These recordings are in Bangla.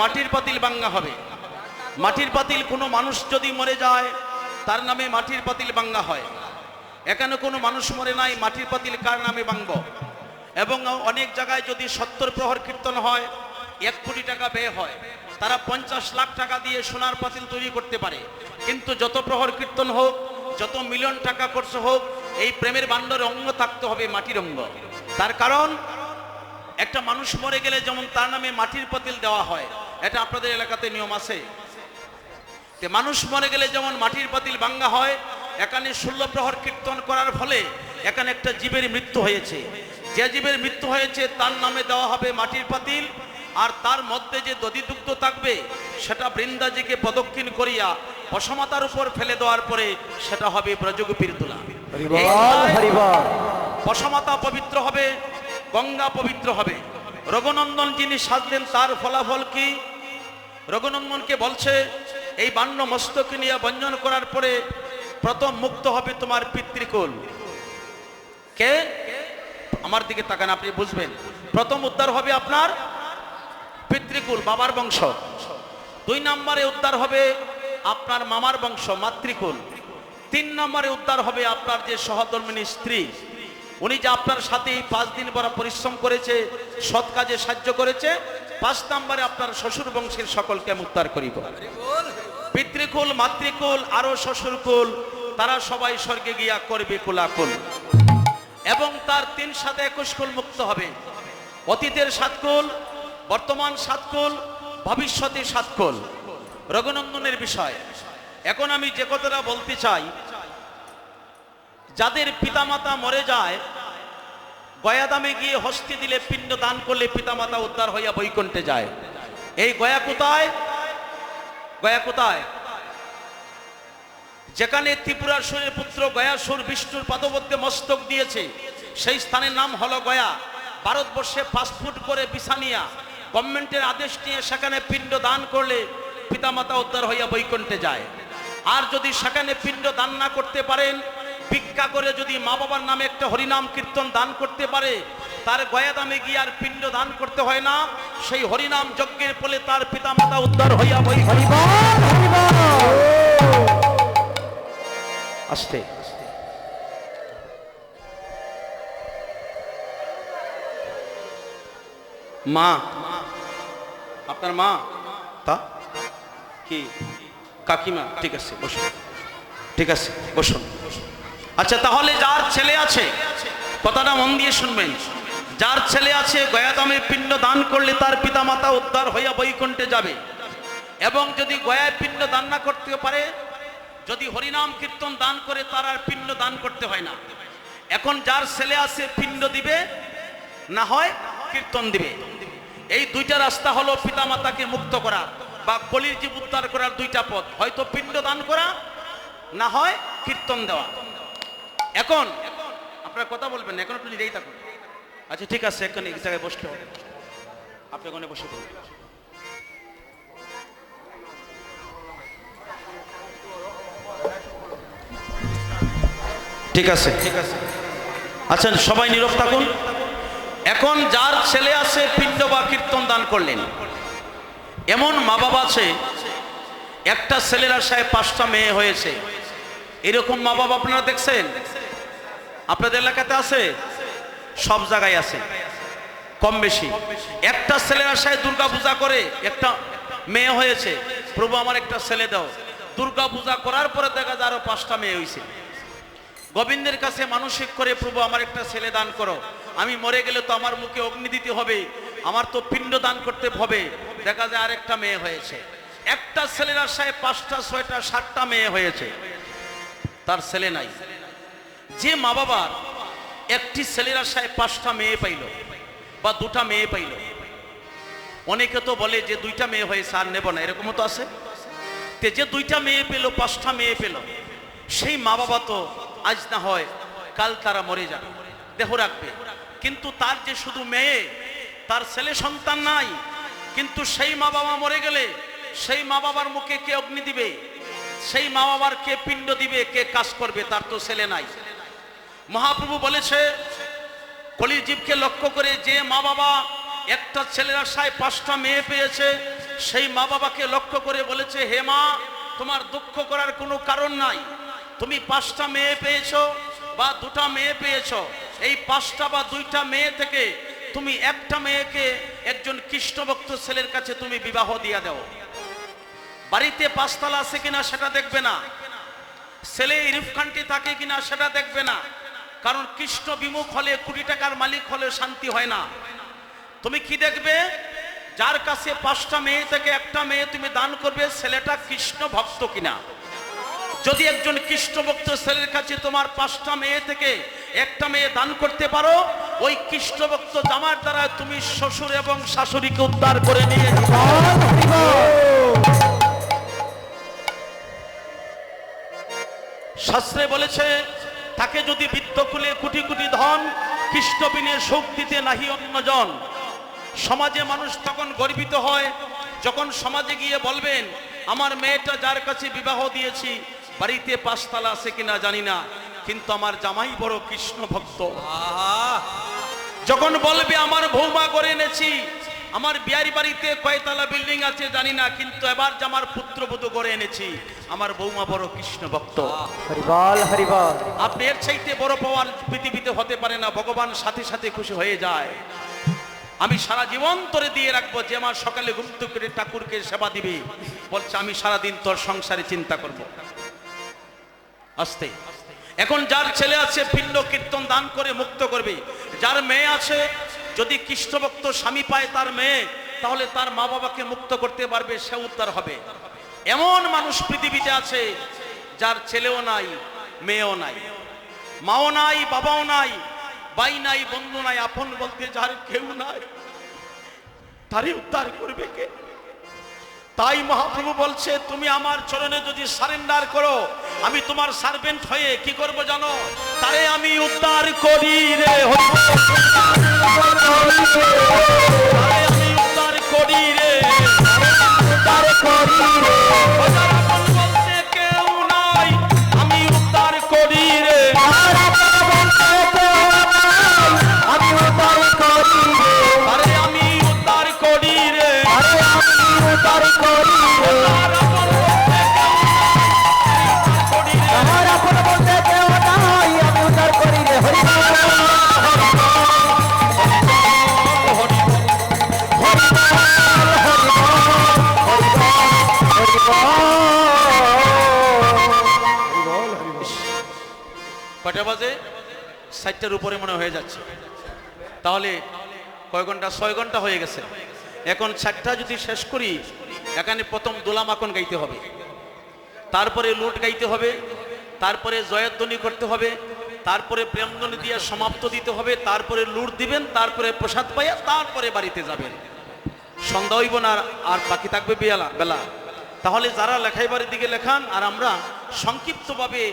মাটির পাতিল বাঙ্গা হবে। মাটির পাতিল কোনো মানুষ যদি মরে যায়, তার নামে মাটির পাতিল বাঙ্গা হয়। এখানে কোনো মানুষ মরে নাই, মাটির পাতিল কার নামে বাঙ্গ এবং অনেক জায়গায় যদি সত্তর প্রহর কীর্তন হয়, এক কোটি টাকা ব্যয় হয়। তারা পঞ্চাশ লাখ টাকা দিয়ে সোনার পাতিল তৈরি করতে পারে। কিন্তু যত প্রহর কীর্তন হোক, যত মিলিয়ন টাকা খরচ হোক, এই প্রেমের বান্ডর অঙ্গ থাকতে হবে মাটির অঙ্গ। তার কারণ, একটা মানুষ মরে গেলে যেমন তার নামে মাটির পাতিল দেওয়া হয় এটা আপনাদের এলাকাতে নিয়ম আছে। তে মানুষ মরে গেলে যেমন মাটির পাতিল ভাঙ্গা হয় এখানে ষোলো প্রহর কীর্তন করার ফলে এখানে একটা জীবের মৃত্যু হয়েছে। যে জীবের মৃত্যু হয়েছে তার নামে দেওয়া হবে মাটির পাতিল আর তার মধ্যে যে দধিদুগ্ধ থাকবে সেটা বৃন্দাজিকে প্রদক্ষিণ করিয়া অসমাতার উপর ফেলে দেওয়ার পরে সেটা হবে ব্রজগোপীর তোলা। হরিবল পবিত্র হবে গঙ্গা পবিত্র হবে। রঘুনন্দন যিনি সাজলেন তার ফলাফল কি? রঘুনন্দনকে বলছে, এই বান্য মস্তকে নিয়ে বঞ্জন করার পরে প্রথম মুক্ত হবে তোমার পিতৃকুল। কে? আমার দিকে তাকান, আপনি বুঝবেন। প্রথম উদ্ধার হবে আপনার পিতৃকুল, বাবার বংশ। দুই নম্বরে উদ্ধার হবে আপনার মামার বংশ, মাতৃকুল। তিন নম্বরে উদ্ধার হবে আপনার যে সহধর্মিনী স্ত্রী। উনি যে আপনার সাথে পাঁচ দিন বড় পরিশ্রম করেছে, সৎ কাজে সাহায্য করেছে পাঁচ নম্বরে আপনার শ্বশুর বংশের সকলকে উদ্ধার করিব। পিতৃকুল, মাতৃকুল, আরও শ্বশুরকুল, তারা সবাই স্বর্গে গিয়া করবে কুলাকুল। এবং তার তিন সাথে একুশ কুল মুক্ত হবে। অতীতের সাতকুল বর্তমান সাতকুল ভবিষ্যতে সাতকুল রঘুনন্দনের বিষয়, এখন আমি যে কথাটা বলতে চাই, যাদের পিতামাতা মরে যায় গয়াদামে গিয়ে হস্তি দিলে, পিণ্ড দান করলে পিতামাতা উদ্ধার হইয়া বৈকুণ্ঠে যায়। এই গয়া কোথায়? গয়া কোথায়? যেখানে ত্রিপুরাসুরের পুত্র গয়াসুর বিষ্ণুর পাদবদ্ধে মস্তক দিয়েছে, সেই স্থানের নাম হলো গয়া। ভারতবর্ষে ফাস্টফুড করে বিছানিয়া, গভর্নমেন্টের আদেশ নিয়ে সেখানে পিণ্ড দান করলে পিতামাতা উদ্ধার হইয়া বৈকুণ্ঠে যায়। আর যদি সেখানে পিণ্ড দান না করতে পারেন ভিক্ষা করে যদি মা বাবার নামে একটা হরিনাম কীর্তন দান করতে পারে তার গয়া দামে গিয়ে আর পিণ্ড দান করতে হয় না। সেই হরিনাম যজ্ঞের ফলে তার পিতা মাতা উদ্ধার হইয়া হরিবল আসতে। মা আপনার মা? তা? কি? কাকিমা? ঠিক আছে বসুন। ঠিক আছে বসুন। আচ্ছা তাহলে যার ছেলে আছে, কথাটা মন দিয়ে শুনবেন। যার ছেলে আছে গয়াদামে পিণ্ড দান করলে তার পিতামাতা উদ্ধার হইয়া বৈকুণ্ঠে যাবে। এবং যদি গয়ায় পিণ্ড দান না করতে পারে, যদি হরিনাম কীর্তন দান করে তার আর পিণ্ড দান করতে হয় না। এখন যার ছেলে আছে, পিণ্ড দিবে, না হয় কীর্তন দিবে। এই দুইটা রাস্তা হলো পিতামাতাকে মুক্ত করা বা কলির জীব উদ্ধার করার দুইটা পথ। হয়তো পিণ্ড দান করা, না হয় কীর্তন দেওয়া। এখন, আপনারা কথা বলবেন এখন একটু নিজেই থাকুন। আচ্ছা ঠিক আছে, এখন এক জায়গায় হবে আপনি ওখানে বসে পড়ুন। ঠিক আছে। ঠিক আছে আচ্ছা সবাই নীরব থাকুন। এখন যার ছেলে আছে, পিণ্ড বা কীর্তন দান করলেন। এমন মা বাবা আছে, একটা ছেলের আশায় পাঁচটা মেয়ে হয়েছে। এরকম মা বাবা আপনারা দেখছেন? আপনাদের এলাকাতে আছে? সব জায়গায় আছে। কম বেশি। একটা ছেলের আশায় দুর্গা পূজা করে একটা মেয়ে হয়েছে। প্রভু আমার একটা ছেলে দাও। দুর্গা পূজা করার পরে দেখা যায় আরও পাঁচটা মেয়ে হয়েছে গোবিন্দের কাছে মানসিক করে, প্রভু, আমার একটা ছেলে দান করো। আমি মরে গেলে তো আমার মুখে অগ্নি দিতে হবে। আমার তো পিণ্ড দান করতে হবে। দেখা যায় আরেকটা মেয়ে হয়েছে। একটা ছেলের আশায় পাঁচটা, ছয়টা, সাতটা মেয়ে হয়েছে। তার ছেলে নাই। যে মা বাবার একটি ছেলের আশায় পাঁচটা মেয়ে পাইল বা দুটা মেয়ে পাইল। অনেকে তো বলে যে দুইটা মেয়ে হয়েছে আর নেব না, এরকমও তো আছে। তে যে দুইটা মেয়ে পেল, পাঁচটা মেয়ে পেল, সেই মা বাবা তো আজ না হয় কাল তারা মরে যাবে, দেহ রাখবে। কিন্তু তার যে শুধু মেয়ে, তার ছেলে সন্তান নাই, কিন্তু সেই মা বাবা মরে গেলে সেই মা বাবার মুখে কে অগ্নি দিবে? সেই মা বাবার কে পিণ্ড দিবে, কে কাজ করবে, তার তো ছেলে নাই। মহাপ্রভু বলেছে, কলির জীবকে লক্ষ্য করে যে মা বাবা একটা ছেলের আশায় পাঁচটা মেয়ে পেয়েছে, সেই মা বাবাকে লক্ষ্য করে বলেছে, হে মা, তোমার দুঃখ করার কোনো কারণ নাই। তুমি পাঁচটা মেয়ে পেয়েছ বা দুটা মেয়ে পেয়েছ। এই পাঁচটা বা দুইটা মেয়ে থেকে তুমি একটা মেয়েকে একজন কৃষ্ণভক্ত ছেলের কাছে তুমি বিবাহ দিয়া দাও। বাড়িতে পাঁচতলা আছে কিনা সেটা দেখবে না। ছেলে ইরিফখানটি থাকে কিনা সেটা দেখবে না। কারণ কৃষ্ণ বিমুখ হলে কোটি টাকার মালিক হলে শান্তি হয় না। তুমি কি দেখবে? যার কাছে পাঁচটা মেয়ে থেকে একটা মেয়ে তুমি দান করবে, ছেলেটা কৃষ্ণ ভক্ত কিনা? যদি একজন কৃষ্ণ ভক্ত ছেলের কাছে তোমার পাঁচটা মেয়ে থেকে একটা মেয়ে দান করতে পারো, ওই কৃষ্ণ ভক্ত জামার দ্বারা তুমি শ্বশুর এবং শাশুড়িকে উদ্ধার করে নিয়ে শাস্ত্রে বলেছে তাকে যদি বৃত্তকুলে কোটি কোটি ধন খ্রিস্টবিনে শোক দিতে নাহি অন্যজন সমাজে মানুষ তখন গর্বিত হয় যখন সমাজে গিয়ে বলবেন আমার মেয়েটা যার কাছে বিবাহ দিয়েছি বাড়িতে পাঁচতলা আছে কিনা জানি না কিন্তু আমার জামাই বড় কৃষ্ণ ভক্ত যখন বলবে আমার বৌমা করে এনেছি আমার বিয়ারি বাড়িতে কয়তলা বিল্ডিং আছে জানি না কিন্তু এবার যে আমার পুত্র পুত্রবধূ করে এনেছি আমার বৌমা বড় কৃষ্ণ ভক্ত। হরি বল হরি বল আপনি এর চাইতে বড় পাওয়ার পৃথিবীতে হতে পারে না ভগবান সাথে সাথে খুশি হয়ে যায়। আমি সারা জীবন তোরে দিয়ে রাখব যে আমার সকালে ঘুম করে ঠাকুরকে সেবা দিবি। বলছে আমি সারা দিন তোর সংসারে চিন্তা করব। আস্তে। এখন যার ছেলে আছে পিণ্ড কীর্তন দান করে মুক্ত করবে। যার মেয়ে আছে যদি কৃষ্ণভক্ত স্বামী পায় তার মেয়ে, তাহলে তার মা বাবাকে মুক্ত করতে পারবে, সে উদ্ধার হবে। এমন মানুষ পৃথিবীতে আছে, যার ছেলেও নাই, মেয়েও নাই, মাও নাই, বাবাও নাই, বাই নাই, বন্ধু নাই, আপন বলতে যার কেউ নাই, তারই উদ্ধার করবে কে? তাই মহাপ্রভু বলছে, তুমি আমার চরণে যদি সারেন্ডার করো, আমি তোমার সার্ভেন্ট হয়ে কি করব জানো? তাই আমি উদ্ধার করি রে কটা ষাটটার উপরে মনে হয়ে যাচ্ছে। তাহলে কয় ঘণ্টা? ছয় ঘণ্টা হয়ে গেছে। এখন ষাটটা যদি শেষ করি, এখানে প্রথম দোলামাখন গাইতে হবে। তারপরে লুট গাইতে হবে, তারপরে জয়ধ্বনি করতে হবে, তারপরে প্রেমধ্বনি দিয়ে সমাপ্ত দিতে হবে, তারপরে লুট দিবেন, তারপরে প্রসাদ পাইয়া তারপরে বাড়িতে যাবেন। সন্ধ্যা হইব না, আর- বাকি থাকবে বেলা বেলা। তাহলে যারা লেখাইবারের দিকে লেখান, আর আমরা সংক্ষিপ্তভাবে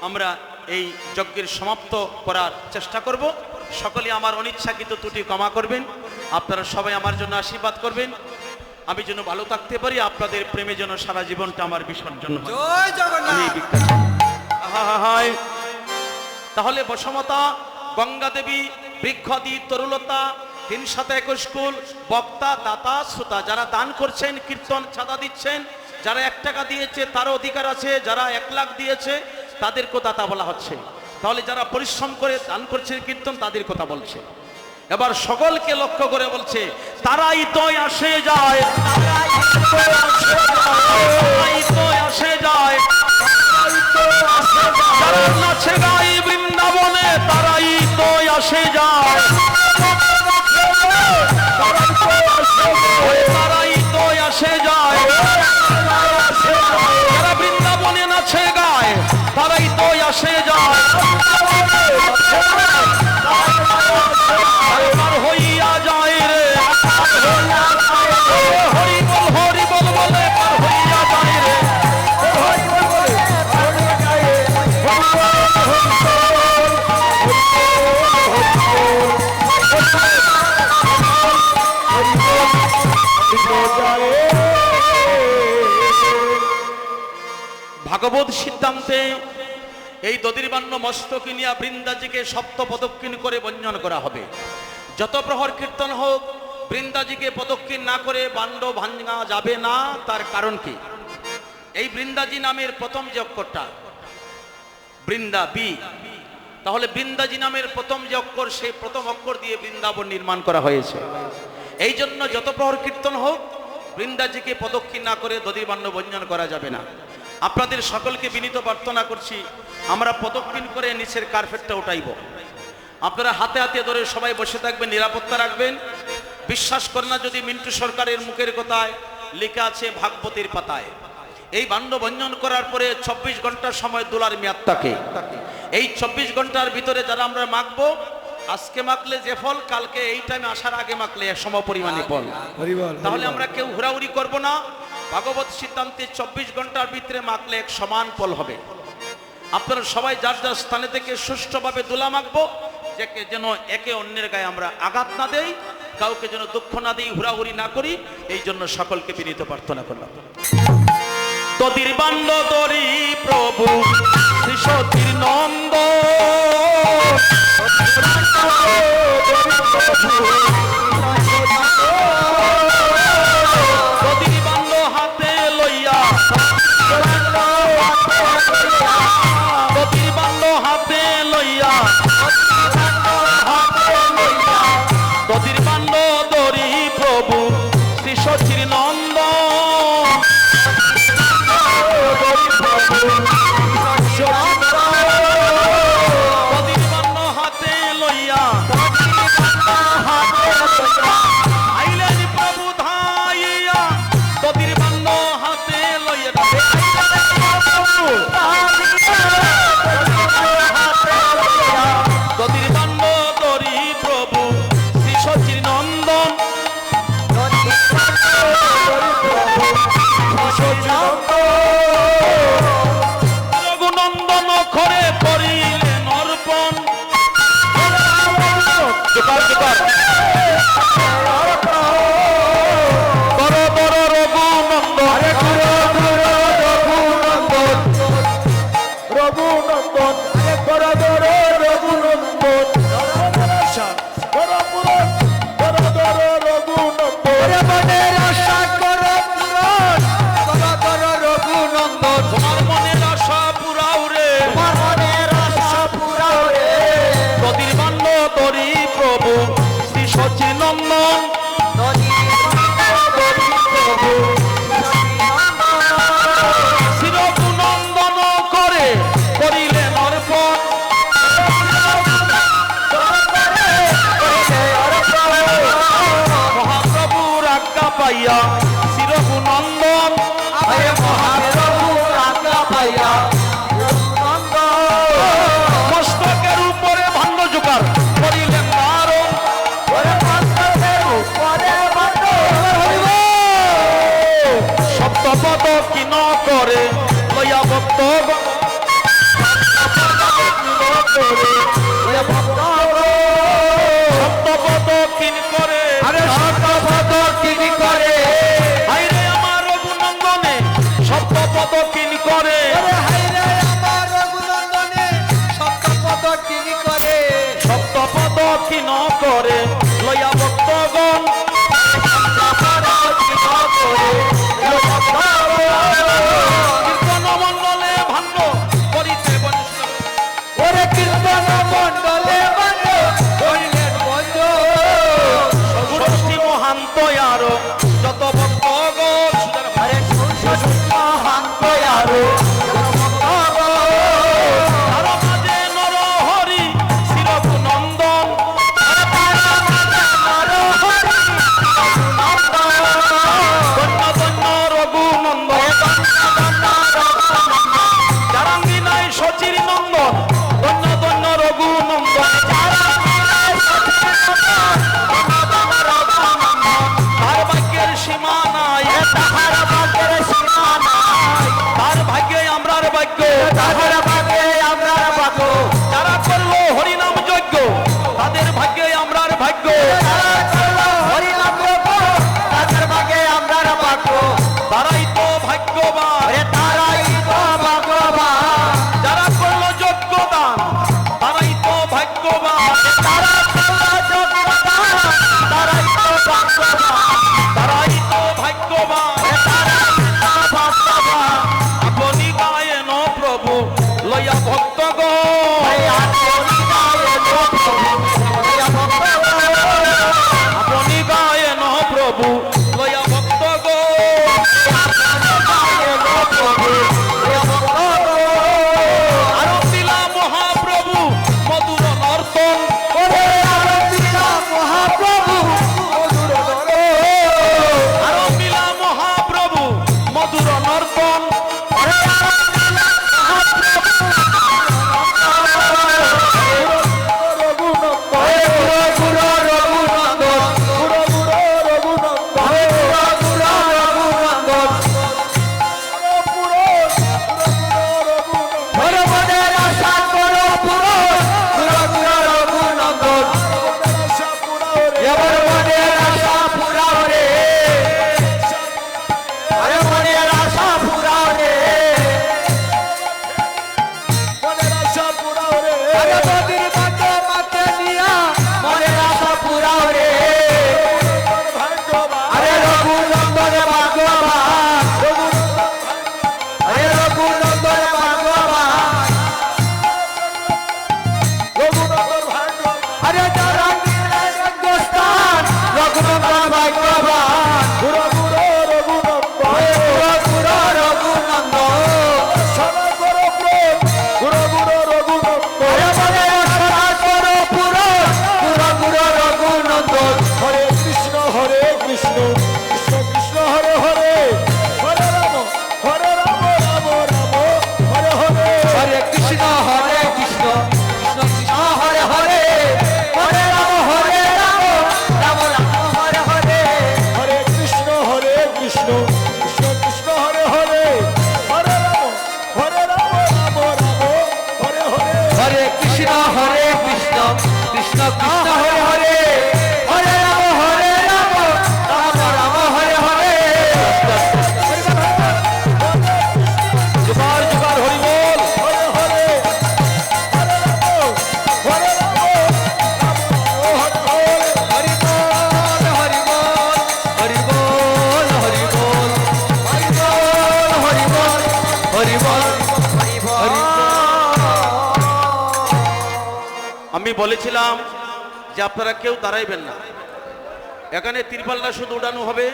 আমরা এই যজ্ঞের সমাপ্ত করার চেষ্টা করব। সকলে আমার অনিচ্ছাকৃত ত্রুটি ক্ষমা করবেন। আপনারা সবাই আমার জন্য আশীর্বাদ করবেন। আমি যেন ভালো থাকতে পারি আপনাদের প্রেমে যেন সারা জীবনটা আমার বিসর্জন। তাহলে বসমতা গঙ্গা দেবী বৃক্ষদি তরুলতা তিন সাথে একুশ কুল বক্তা দাতা শ্রোতা যারা দান করছেন কীর্তন চাঁদা দিচ্ছেন যারা এক টাকা দিয়েছে তারও অধিকার আছে যারা এক লাখ দিয়েছে তাদেরকেও দাতা বলা হচ্ছে। তাহলে যারা পরিশ্রম করে দান করছে কীর্তন তাদের কথা বলছে। এবার সকলকে লক্ষ্য করে বলছে তারাই তয় আসে যায় তারাই আসে ভাগবত সিদ্ধান্তে এই দদির্বান্ন মস্তক নিয়া বৃন্দাজিকে সপ্ত প্রদক্ষিণ করে বঞ্জন করা হবে। যত প্রহর কীর্তন হোক, বৃন্দাজিকে প্রদক্ষিণ না করে বাণ্ড ভাঙ্গা যাবে না, তার কারণ কি? এই বৃন্দাজি নামের প্রথম যে অক্ষরটা, বৃন্দা বি, তাহলে বৃন্দাজি নামের প্রথম যে অক্ষর, সেই প্রথম অক্ষর দিয়ে বৃন্দাবন নির্মাণ করা হয়েছে। এই জন্য যত প্রহর কীর্তন হোক, বৃন্দাজিকে প্রদক্ষিণ না করে দধির বাণ্য ভঞ্জন করা যাবে না। আপনাদের সকলকে বিনীত প্রার্থনা করছি আমরা প্রদক্ষিণ করে নিচের কার্পেটটা উঠাইব। আপনারা হাতে হাতে ধরে সবাই বসে থাকবেন নিরাপত্তা রাখবেন। বিশ্বাস করে না যদি মিন্টু সরকারের মুখের কথায় লেখা আছে ভাগবতীর পাতায়। এই বাণ্য ভঞ্জন করার পরে চব্বিশ ঘণ্টার সময় দোলার মেয়াদ থাকে। এই চব্বিশ ঘণ্টার ভিতরে যারা আমরা মাখবো আজকে মাখলে যে ফল কালকে এই টাইমে আসার আগে মাখলে এক সম পরিমাণে ফল তাহলে আমরা কেউ হুড়াহুড়ি করব না। ভাগবত সিদ্ধান্তে চব্বিশ ঘণ্টার ভিতরে মাখলে এক সমান ফল হবে। আপনারা সবাই যার যার স্থানে থেকে সুষ্ঠুভাবে দোলা মাখবো যে যেন একে অন্যের গায়ে আমরা আঘাত না দেই, কাউকে যেন দুঃখ না দিই, হুড়াহুড়ি না করি, এই জন্য সকলকে বিনীত প্রার্থনা করলাম। তদির বান্ড তরি প্রভু সতীর নন্দ আজ্ঞা পাইয়া শ্রী রঘুনন্দন করে লইয়া আমি বলেছিলাম যে আপনারা কেউ দাঁড়াইবেন না। এখানে তিরপালটা শুধু উড়ানো হবে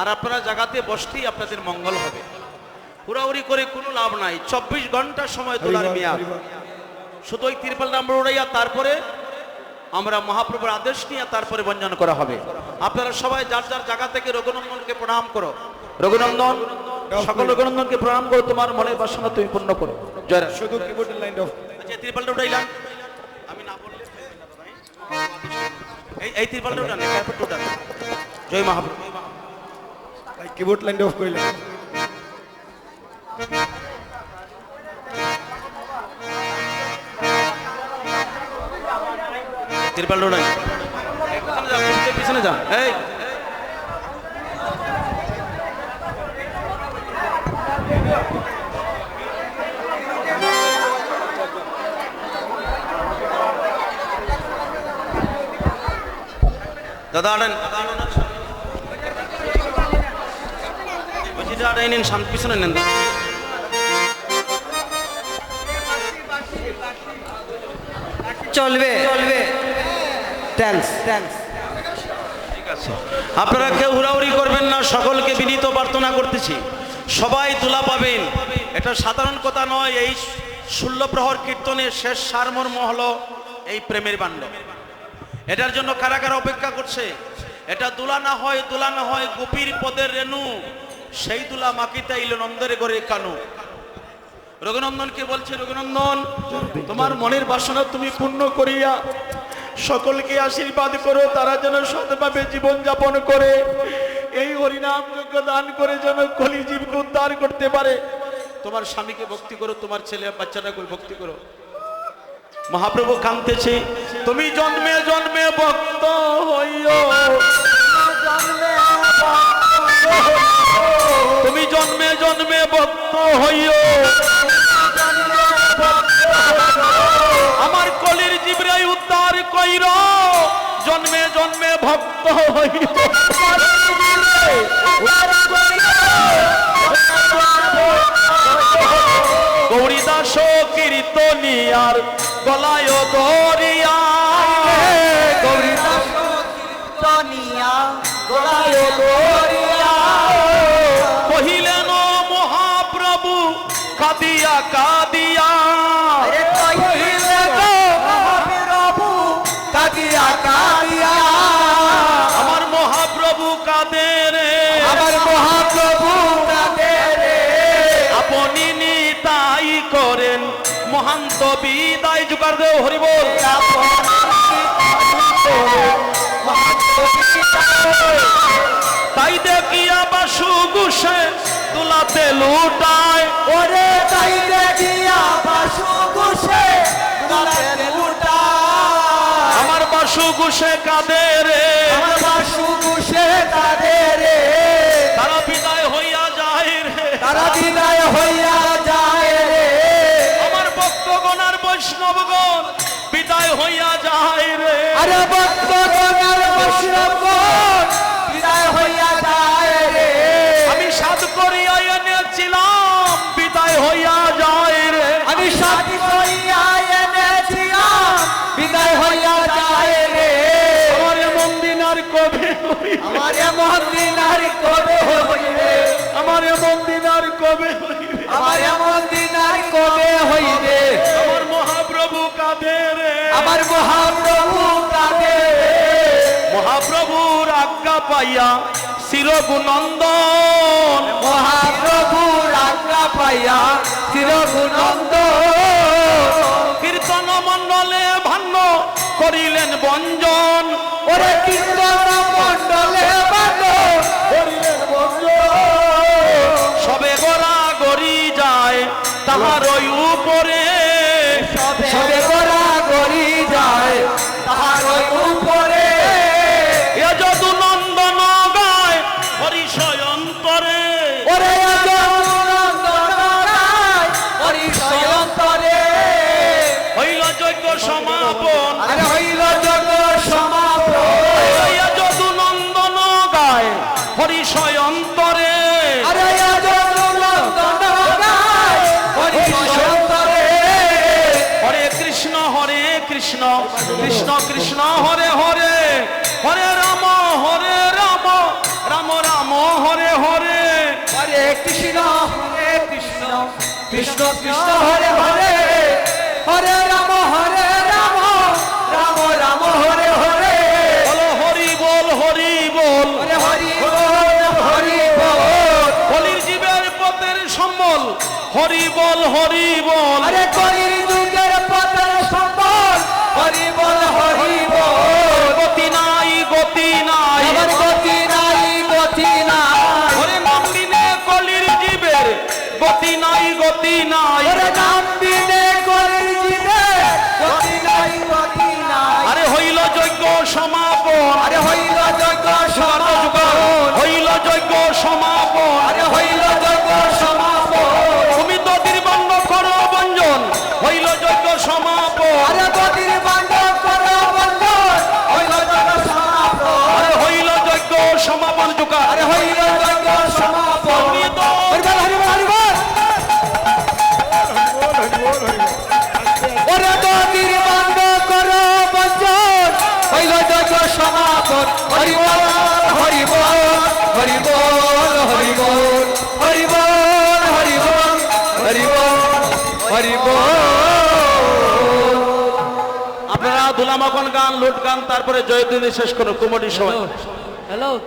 আর আপনারা জাগাতে বসতেই আপনাদের মঙ্গল হবে। হুড়াহুড়ি করে কোনো লাভ নাই। চব্বিশ ঘণ্টা সময় তোলার মেয়াদ। শুধু ওই তিরপালটা আমরা উড়াইয়া তারপরে আমরা মহাপ্রভুর আদেশ নিয়ে তারপরে বঞ্জন করা হবে। আপনারা সবাই যার যার জায়গা থেকে রঘুনন্দনকে প্রণাম করো। রঘুনন্দন সকল রঘুনন্দনকে প্রণাম করো। তোমার মনের বাসনা তুমি পূর্ণ করো। জয়। শুধু কিবোর্ডের লাইন অফ আচ্ছা তিরপালটা উঠাইলাম বললে এই এই তিরপালটা উঠান কার্পেটটা উঠান Joy Mahaprabhu keyboard line off কইলা তিরপালটা উঠান পিছনে যান এই সামনে পিছনে নেন চলবে। চলবে। আপনারা কেউ হুড়াহুড়ি করবেন না সকলকে বিনীত প্রার্থনা করতেছি। সবাই তুলা পাবেন। এটা সাধারণ কথা নয় এই ষোলো প্রহর কীর্তনের শেষ সারমর্ম হলো এই প্রেমের বাণ্ড এটার জন্য কারা কারা অপেক্ষা করছে। এটা দুলা না হয়, দুলা না হয়, গোপীর পদের রেণু। সেই দুলা মাকিতে ইল নন্দরে করে কানু। রঘুনন্দনকে বলছে, রঘুনন্দন, তোমার মনের বাসনা তুমি পূর্ণ করিয়া সকলকে আশীর্বাদ করো, তারা যেন সৎভাবে জীবন যাপন করে। এই হরিনাম যোগ্য দান করে যেন কলিজীবকে উদ্ধার করতে পারে। তোমার স্বামীকে ভক্তি করো, তোমার ছেলে বাচ্চাটাকে ভক্তি করো। মহাপ্রভু কাঁদতেছে, তুমি জন্মে জন্মে ভক্ত হইও। তুমি জন্মে জন্মে ভক্ত হইও। আমার কলির জিবরাই উদ্ধার কইর, জন্মে জন্মে ভক্ত হইও। গৌরী দাস কীর্তনিয়ার গরিয়া গোলায় গোরিয়া কহিলেন মহাপ্রভু কাদিয়া কাদিয়া। বিদায় জুকার দেও হরিবল তাই দেখিয়া বাসু গুসে তুলাতে লুটায়। ওরে তাই দেখিয়া বাসু গুছে গুলাতে লুটা আমার বাসু গুসে কাদের আমার বাসু গুছে তাদের তারা বিদায় হইয়া যায় রে। তারা বিদায় হইয়া হইয়া যায় রে। আরে ভক্তগণের বৈষ্ণবগণ বিদায় হইয়া যায় রে। আমি সাধ করিয়া এনেছিলাম বিদায় হইয়া যায় রে। আমি সাথী হইয়া এনেছিলাম বিদায় হইয়া যায় রে। আমার এমন দিন আর কবে আমার এমন দিন আর কবে হইবে? আমার এমন দিন আর কবে হইবে? আমার এমন দিন আর কবে হইবে? মহাপ্রভু কাদের আমার মহাপ্রভু কাঁদে মহাপ্রভুর আজ্ঞা পাইয়া শিরগুনন্দন। মহাপ্রভুর আজ্ঞা পাইয়া চিরগুনন্দ কীর্তন মণ্ডলে ভান্ন করিলেন বঞ্জন। ওরে কীর্তন মণ্ডলে বানো করিলেন বন্ধ সবে গড়া গড়ি যায় তাহার ওই কৃষ্ণ কৃষ্ণ হরে হরে। হরে রাম হরে রাম। রাম রাম হরে হরে। বলো হরি বল হরি বল। হরে হরি বল হরি বল। হরি জীবের পথের সম্বল। হরি বল হরি বল। আরে সমাপন জোগাড় আপনারা দুলামাখন গান লোট গান তারপরে জয়দিনী শেষ করো কুমটি সময় Hello?